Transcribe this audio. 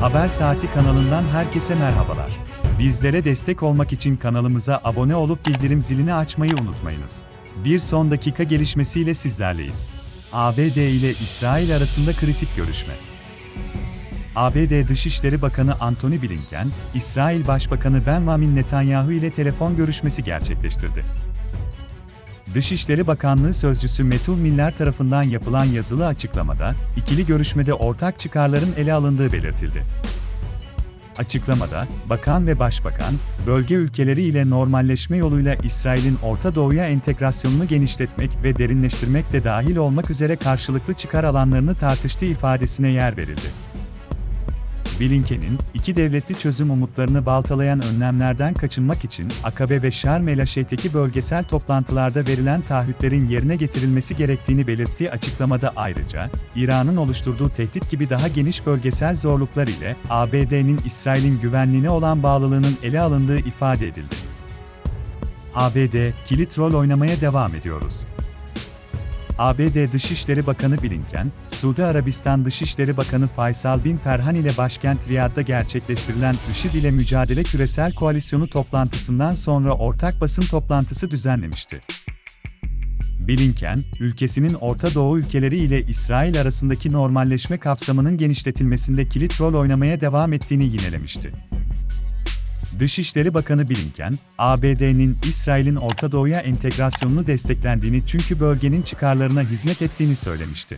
Haber Saati kanalından herkese merhabalar. Bizlere destek olmak için kanalımıza abone olup bildirim zilini açmayı unutmayınız. Bir son dakika gelişmesiyle sizlerleyiz. ABD ile İsrail arasında kritik görüşme. ABD Dışişleri Bakanı Antony Blinken, İsrail Başbakanı Benjamin Netanyahu ile telefon görüşmesi gerçekleştirdi. Dışişleri Bakanlığı Sözcüsü Metul Miller tarafından yapılan yazılı açıklamada, ikili görüşmede ortak çıkarların ele alındığı belirtildi. Açıklamada, bakan ve başbakan, bölge ülkeleri ile normalleşme yoluyla İsrail'in Orta Doğu'ya entegrasyonunu genişletmek ve derinleştirmek de dahil olmak üzere karşılıklı çıkar alanlarını tartıştığı ifadesine yer verildi. Blinken'in, iki devletli çözüm umutlarını baltalayan önlemlerden kaçınmak için Akabe ve Şarm el bölgesel toplantılarda verilen taahhütlerin yerine getirilmesi gerektiğini belirttiği açıklamada ayrıca, İran'ın oluşturduğu tehdit gibi daha geniş bölgesel zorluklar ile ABD'nin İsrail'in güvenliğine olan bağlılığının ele alındığı ifade edildi. ABD, kilit rol oynamaya devam ediyoruz. ABD Dışişleri Bakanı Blinken, Suudi Arabistan Dışişleri Bakanı Faysal bin Ferhan ile başkent Riyad'da gerçekleştirilen IŞİD ile Mücadele Küresel Koalisyonu toplantısından sonra ortak basın toplantısı düzenlemişti. Blinken, ülkesinin Orta Doğu ülkeleri ile İsrail arasındaki normalleşme kapsamının genişletilmesinde kilit rol oynamaya devam ettiğini yinelemişti. Dışişleri Bakanı Blinken, ABD'nin İsrail'in Orta Doğu'ya entegrasyonunu desteklendiğini çünkü bölgenin çıkarlarına hizmet ettiğini söylemişti.